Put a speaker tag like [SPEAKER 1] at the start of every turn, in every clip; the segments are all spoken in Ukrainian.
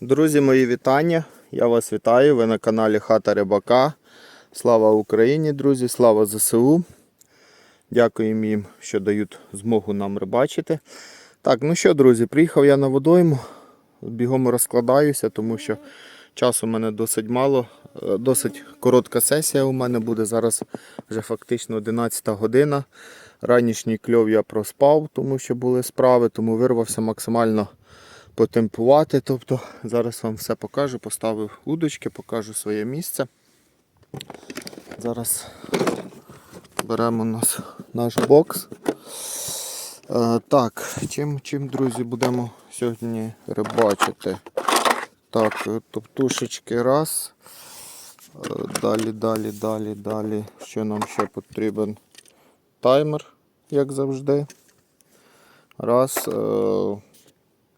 [SPEAKER 1] Друзі, мої вітання. Я вас вітаю. Ви на каналі Хата Рибака. Слава Україні, друзі, слава ЗСУ. Дякуємо їм, що дають змогу нам рибачити. Так, ну що, друзі, приїхав я на водойму. Бігом розкладаюся, тому що часу у мене досить мало. Е, Досить коротка сесія у мене буде. Зараз вже фактично 11 година. Ранішній кльов я проспав, тому що були справи, тому вирвався максимально потемпувати. Тобто зараз вам все покажу, поставив удочки, покажу своє місце. Зараз беремо нас наш бокс. Е, так, чим, чим, друзі, будемо сьогодні рибачити? Так, е, топтушечки раз. Е, Далі, далі, далі, далі. Що нам ще потрібен? Таймер, як завжди. Раз. Е,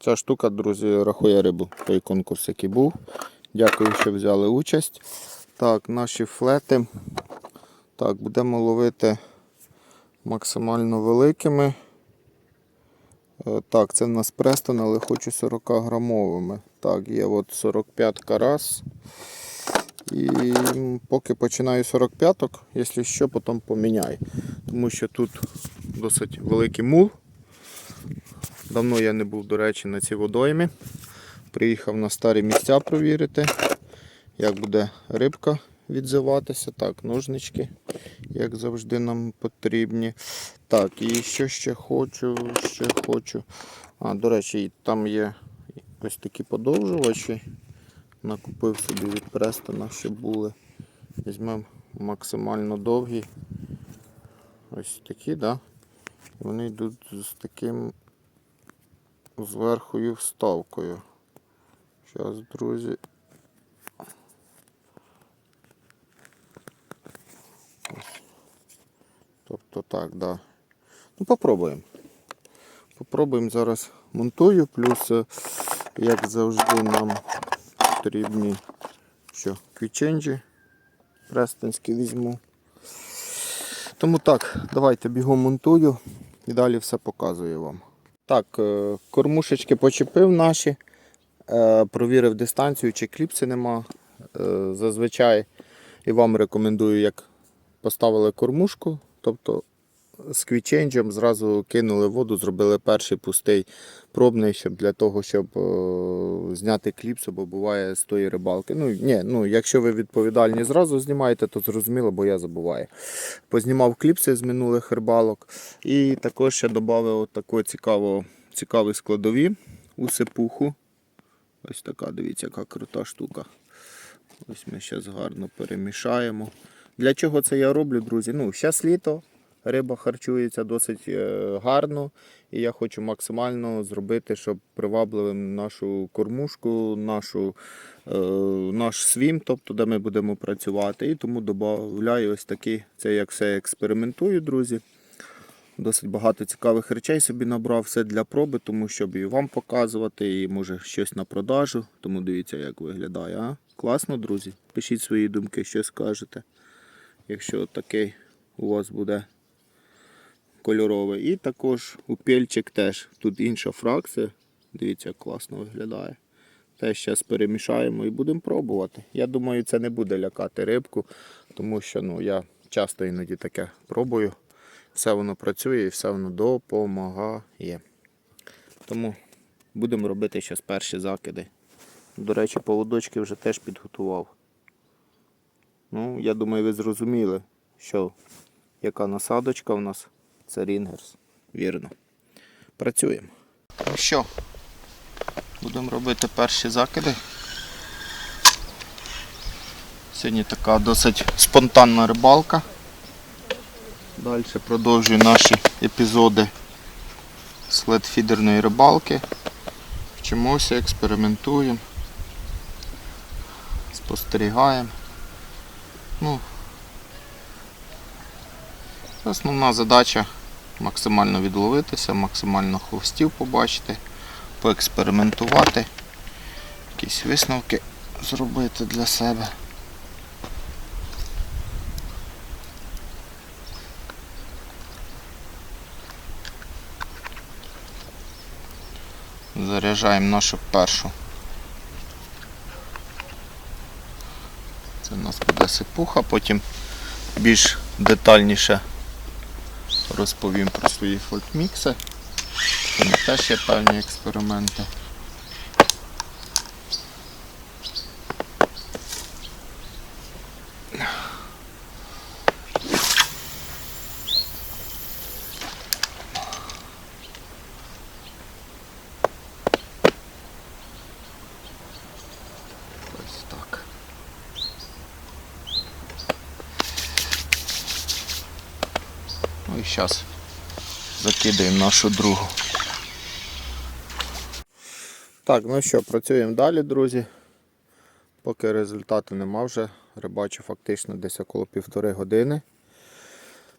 [SPEAKER 1] Ця штука, друзі, рахує рибу. Той конкурс, який був. Дякую, що взяли участь. Так, наші флети. Так, будемо ловити максимально великими. Е, Так, це в нас Престон, але хочу 40 грамовими. Так, є от 45 раз. І поки починаю 45-ок, якщо що, потім поміняю. Тому що тут досить великий мул. Давно я не був, до речі, на цій водоймі. Приїхав на старі місця провірити, як буде рибка відзиватися. Так, ножнички, як завжди, нам потрібні. Так, і що ще хочу, ще хочу. А, до речі, там є ось такі подовжувачі. Накупив собі від Престона, щоб були. Візьмемо максимально довгі. Ось такі, да? Вони йдуть з таким зверху вставкою. Зараз, друзі. Тобто так, да. Ну, попробуємо. Попробуємо зараз монтую, плюс, е, як завжди, нам потрібні що, квіченджі престонські візьму. Тому так, давайте бігом монтую і далі все показую вам. Так, е, кормушечки почепив наші, е, провірив дистанцію, чи кліпси нема. Е, Зазвичай і вам рекомендую, як поставили кормушку, тобто з квіченджем зразу кинули воду, зробили перший пустий пробний, щоб для того, щоб е, зняти кліпсу, бо буває з тої рибалки. Ну, ні, ну, якщо ви відповідальні зразу знімаєте, то зрозуміло, бо я забуваю. Познімав кліпси з минулих рибалок і також ще додав цікаву, цікаві складові у сипуху. Ось така, дивіться, яка крута штука. Ось ми зараз гарно перемішаємо. Для чого це я роблю, друзі? Ну, зараз літо, риба харчується досить е, гарно. І я хочу максимально зробити, щоб привабливим нашу кормушку, нашу, е, наш свім, тобто де ми будемо працювати. І тому додаю ось такий, це як все експериментую, друзі. Досить багато цікавих речей собі набрав все для проби, тому щоб і вам показувати, і може щось на продажу. Тому дивіться, як виглядає. А? Класно, друзі. Пишіть свої думки, що скажете. Якщо такий у вас буде кольоровий. І також упільчик теж. Тут інша фракція. Дивіться, як класно виглядає. Теж зараз перемішаємо і будемо пробувати. Я думаю, це не буде лякати рибку, тому що ну, я часто іноді таке пробую. Все воно працює і все воно допомагає. Тому будемо робити зараз перші закиди. До речі, поводочки вже теж підготував. Ну, я думаю, ви зрозуміли, що яка насадочка в нас. Це рінгерс. Вірно. Працюємо. Ну що, будемо робити перші закиди. Сьогодні така досить спонтанна рибалка. Далі продовжую наші епізоди следфідерної рибалки. Вчимося, експериментуємо, спостерігаємо. Ну, основна задача максимально відловитися, максимально хвостів побачити, поекспериментувати, якісь висновки зробити для себе. Заряджаємо нашу першу. Це у нас буде сипуха, потім більш детальніше розповім про свої фолькмікси. Там теж є певні експерименти. Ось так. Ну і зараз закидаємо нашу другу. Так, ну що, працюємо далі, друзі. Поки результату нема вже, рибачу фактично десь около півтори години.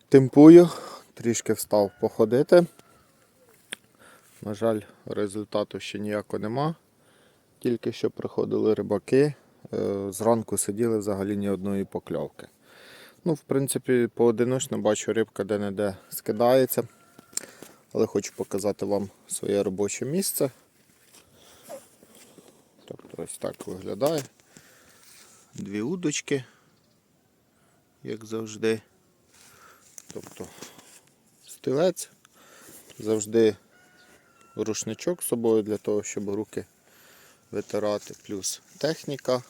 [SPEAKER 1] Темпую, трішки встав походити. На жаль, результату ще ніякого нема. Тільки що приходили рибаки, е, зранку сиділи взагалі ні одної покльовки. Ну, в принципі, поодиночно бачу рибка де-не-де скидається. Але хочу показати вам своє робоче місце. Тобто ось так виглядає. Дві удочки, як завжди. Тобто стилець, завжди рушничок з собою для того, щоб руки витирати, плюс техніка,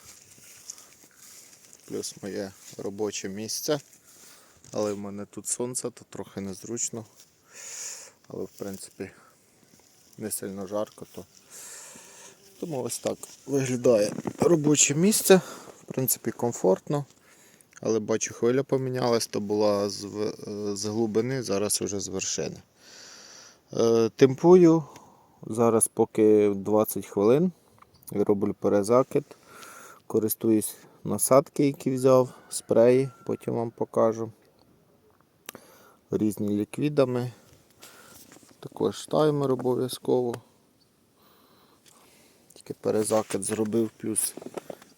[SPEAKER 1] плюс моє робоче місце. Але в мене тут сонце, то трохи незручно. Але в принципі не сильно жарко, то тому ось так виглядає робоче місце. В принципі, комфортно. Але бачу, хвиля помінялась, то була з, з глибини, зараз вже з вершини. Е, Темпую зараз поки 20 хвилин. Роблю перезакид. Користуюсь насадки, які взяв, спреї, потім вам покажу. Різні ліквідами. Також таймер обов'язково. Тільки перезакид зробив, плюс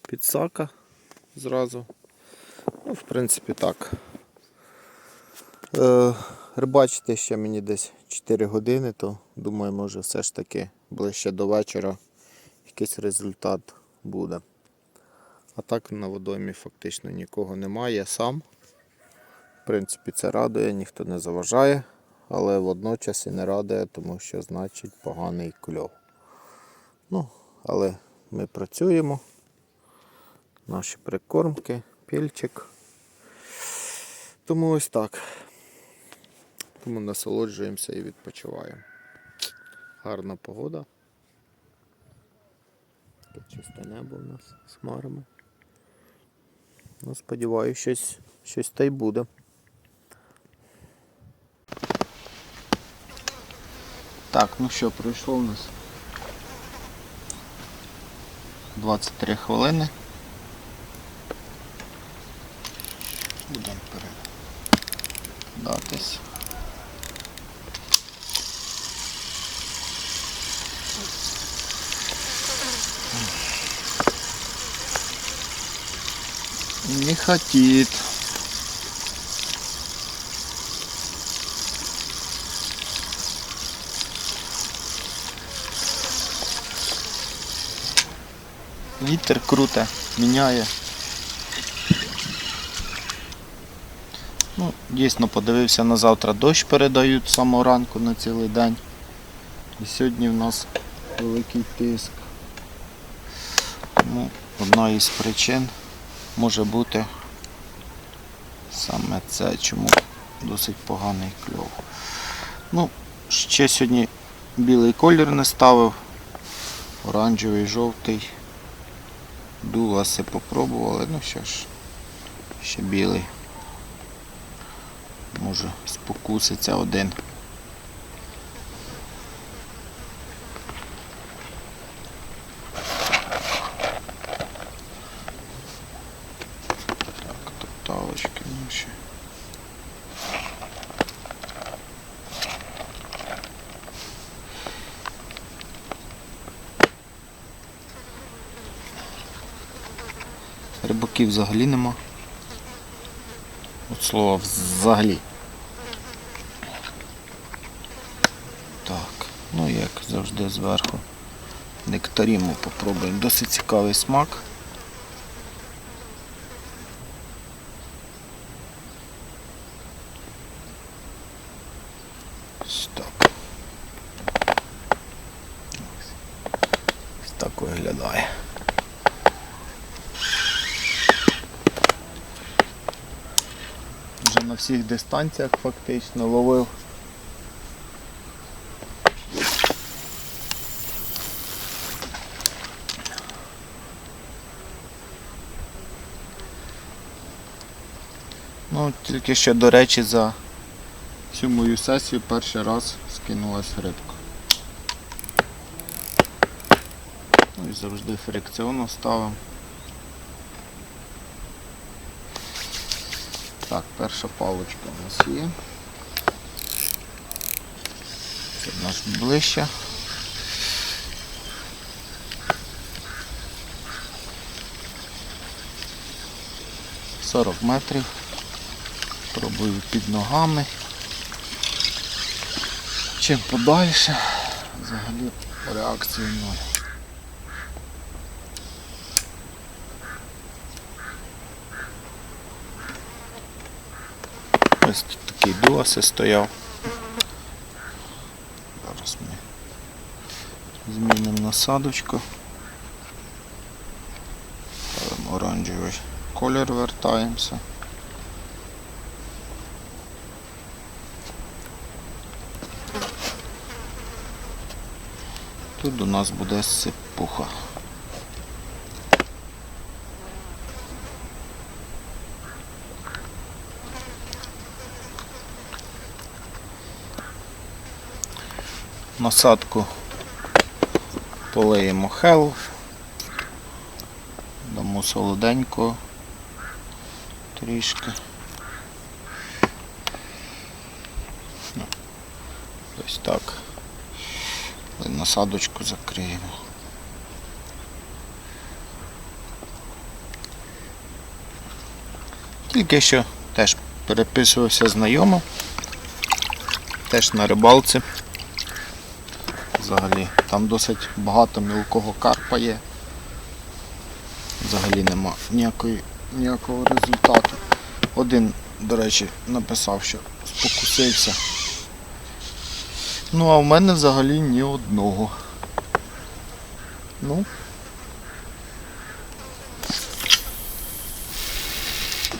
[SPEAKER 1] підсака зразу. Ну, в принципі, так. Е, рибачити ще мені десь 4 години, то думаю, може все ж таки ближче до вечора якийсь результат буде. А так на водоймі фактично нікого немає, я сам. В принципі, це радує, ніхто не заважає, але водночас і не радує, тому що значить поганий кльов. Ну, але ми працюємо. Наші прикормки, пільчик. Тому ось так. Тому насолоджуємося і відпочиваємо. Гарна погода. Чисте небо у нас з хмарами. Ну, сподіваюся, щось, щось та й буде. Так, ну що, пройшло у нас 23 хвилини. Будемо передатись. Не хотит. Вітер круто, міняє. Ну, дійсно подивився на завтра дощ передають з самого ранку на цілий день. І сьогодні в нас великий тиск. Тому одна із причин може бути саме це, чому досить поганий кльов. Ну, ще сьогодні білий колір не ставив, оранжевий, жовтий. Дуласи попробували, ну що ж, ще білий. Може спокуситься один. Так, топталочки. Рибаків взагалі нема. От слова взагалі. Так, ну як завжди зверху. Нектаріму попробуємо. Досить цікавий смак. Виглядає. Вже на всіх дистанціях фактично ловив. Ну, тільки що, до речі, за всю мою сесію перший раз скинулась рибка. І завжди фрикціону ставимо. Так, перша палочка у нас є. Це наш ближче. Сорок метрів. Пробую під ногами. Чим подальше, взагалі реакції ноль. Ось тут такий дуаси стояв. Зараз ми змінимо насадочку. Ставимо оранжевий колір вертаємося. Тут у нас буде сипуха. Насадку полиємо хел, дамо солоденько трішки. Ну, Ось так. Насадочку закриємо. Тільки що теж переписувався знайомо, теж на рибалці. Взагалі, там досить багато мілкого карпа є. Взагалі нема ніякої, ніякого результату. Один, до речі, написав, що спокусився. Ну, а в мене взагалі ні одного. Ну.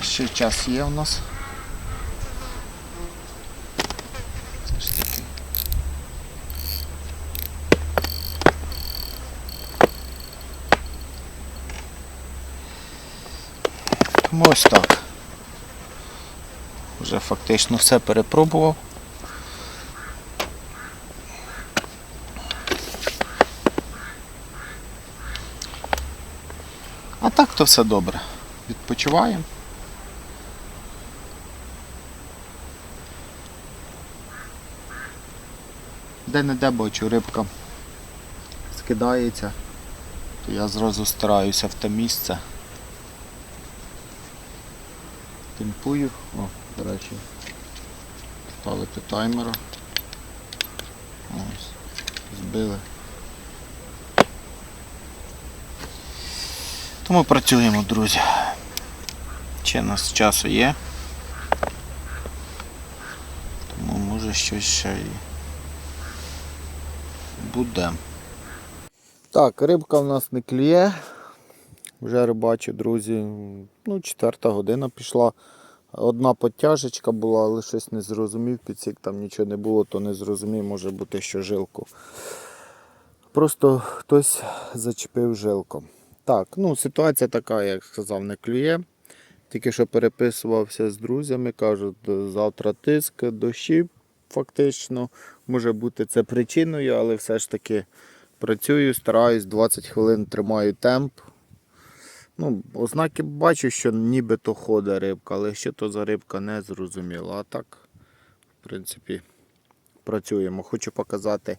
[SPEAKER 1] Ще час є у нас. Це ж таки. Ось так. Вже фактично все перепробував. А так то все добре. Відпочиваємо. Де-не-де бачу, рибка скидається, то я зразу стараюся в те місце. Темпую. О, до речі, ставити таймера. Ось, збили. Тому працюємо, друзі. Ще у нас часу є. Тому може щось ще і буде. Так, рибка в нас не клює. Вже рибачу, друзі. Ну, четверта година пішла. Одна подтяжечка була, але щось не зрозумів. Підсік там нічого не було, то не зрозумів, може бути, що жилку. Просто хтось зачепив жилком. Так, ну ситуація така, як сказав, не клює. Тільки що переписувався з друзями, кажуть, завтра тиск, дощі фактично. Може бути це причиною, але все ж таки працюю, стараюсь, 20 хвилин тримаю темп. Ну, ознаки бачу, що нібито ходить рибка, але що то за рибка не зрозуміло. А так, в принципі, працюємо. Хочу показати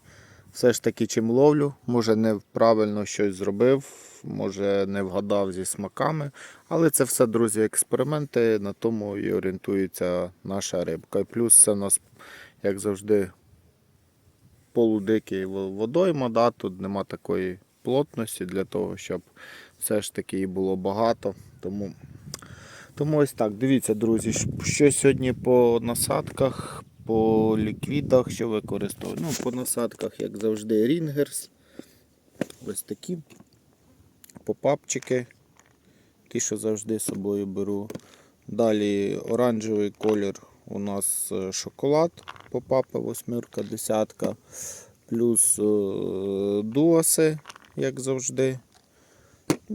[SPEAKER 1] все ж таки чим ловлю. Може не правильно щось зробив, може не вгадав зі смаками. Але це все, друзі, експерименти, на тому і орієнтується наша рибка. І плюс це у нас, як завжди, полудикий водойма, да? тут нема такої плотності для того, щоб все ж таки її було багато. Тому, тому ось так. Дивіться, друзі, що сьогодні по насадках, по ліквідах, що використовую. Ну, по насадках, як завжди, рінгерс. Ось такі. попапчики, ті, що завжди з собою беру. Далі оранжевий колір у нас е, шоколад попапа, восьмірка, десятка, плюс е, дуаси, як завжди.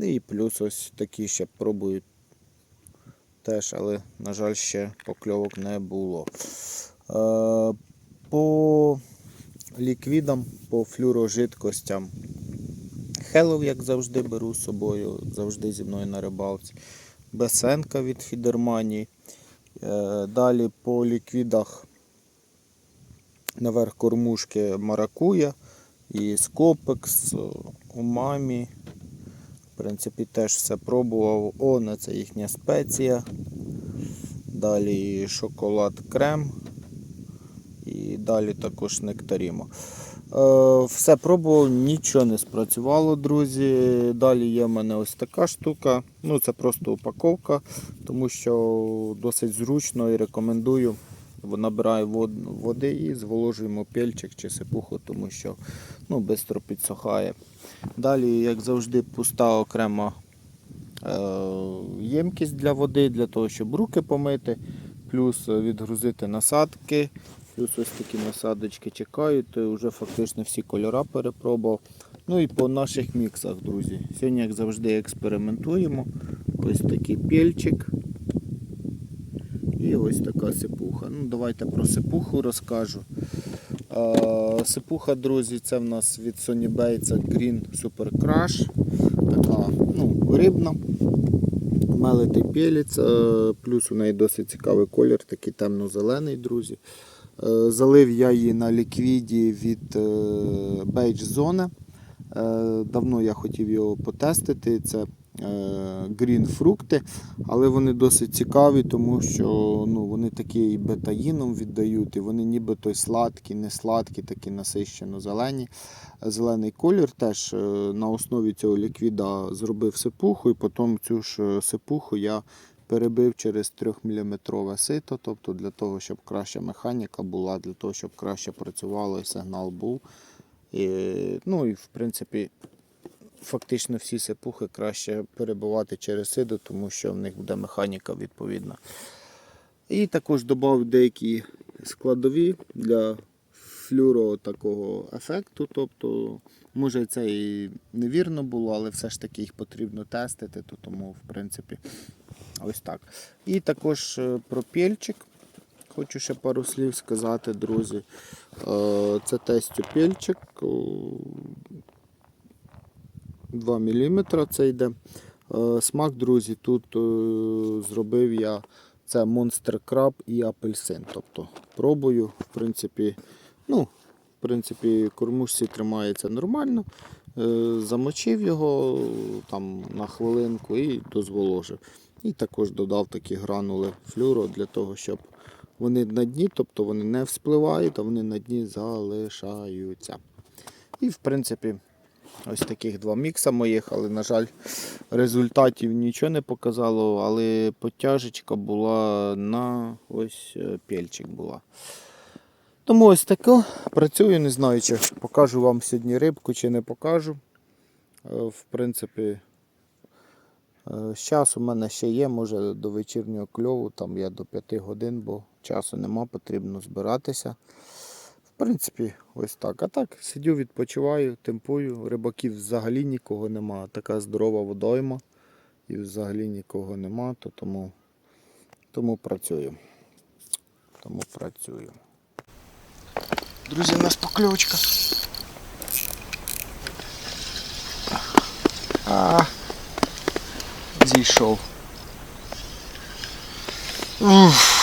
[SPEAKER 1] І плюс ось такі ще пробую теж, але, на жаль, ще покльовок не було. Е, По ліквідам, по флюрожидкостям. Хелов, як завжди, беру з собою, завжди зі мною на рибалці. Бесенка від Фідерманії. Е, Далі по ліквідах наверх кормушки маракуя і скопекс, умамі. В принципі, теж все пробував. Оне це їхня спеція. Далі шоколад крем. І далі також нектарімо. Все пробував, нічого не спрацювало, друзі. Далі є в мене ось така штука. Ну, це просто упаковка, тому що досить зручно і рекомендую. Набираю води і зволожуємо пельчик чи сипуху, тому що ну, швидко підсохає. Далі, як завжди, пуста окрема е, ємкість для води, для того, щоб руки помити, плюс е, відгрузити насадки. Плюс ось такі насадочки чекають, то вже фактично всі кольори перепробував. Ну і по наших міксах, друзі. Сьогодні, як завжди, експериментуємо. Ось такий пельчик. І ось така сипуха. Ну, давайте про сипуху розкажу. Сипуха, друзі, це в нас від Sony Bay, Green Super Crush. Така ну, рибна. Мелитий пелець, е, плюс у неї досить цікавий колір, такий темно-зелений, друзі. Е, Залив я її на ліквіді від е, Beige Zone. Давно я хотів його потестити. Це е, Green фрукти, але вони досить цікаві, тому що ну, вони такі і бетаїном віддають, і вони нібито й сладкі, не сладкі, такі насищено зелені. Зелений колір теж е, на основі цього ліквіда зробив сипуху, і потім цю ж е, сипуху я перебив через 3-мм сито, тобто для того, щоб краща механіка була, для того, щоб краще працювало і сигнал був. І, ну і в принципі, фактично всі сипухи краще перебувати через сидо, тому що в них буде механіка відповідна. І також додав деякі складові для флюро такого ефекту. Тобто, може це і невірно було, але все ж таки їх потрібно тестити, то тому, в принципі, ось так. І також е, про пельчик. Хочу ще пару слів сказати, друзі. Е, Це тестю пельчик. 2 мм це йде. Е, Смак, друзі, тут е, зробив я це Monster Crab і апельсин. Тобто пробую, в принципі, ну, в принципі, кормушці тримається нормально. Е, Замочив його там на хвилинку і дозволожив. І також додав такі гранули флюро для того, щоб вони на дні, тобто вони не вспливають, а вони на дні залишаються. І в принципі, ось таких два мікса моїх, але, на жаль, результатів нічого не показало, але потяжечка була на ось е, пельчик була. Тому ось таке працюю, не знаю, чи покажу вам сьогодні рибку, чи не покажу. Е, В принципі, е, час у мене ще є, може до вечірнього кльову, там я до 5 годин, бо часу нема, потрібно збиратися. Принципі, ось так. А так, сидю, відпочиваю, темпую. Рибаків взагалі нікого нема. Така здорова водойма. І взагалі нікого нема, то тому, тому працюю. Тому працюю. Друзі, у нас покльовочка. А, зійшов. Уф.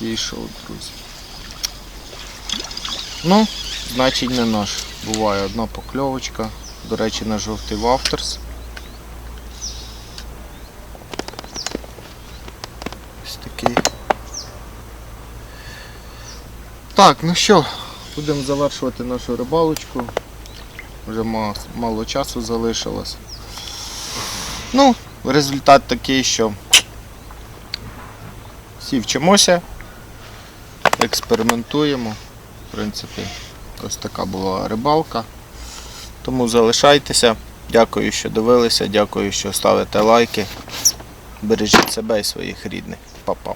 [SPEAKER 1] Зійшов, друзі. Ну, значить не наш. Буває одна покльовочка. До речі, на жовтий вафтерс. Ось такий. Так, ну що, будемо завершувати нашу рибалочку. Вже мало часу залишилось. Ну, результат такий, що всі вчимося, експериментуємо. В принципі, ось така була рибалка. Тому залишайтеся. Дякую, що дивилися, дякую, що ставите лайки. Бережіть себе і своїх рідних. Па-па.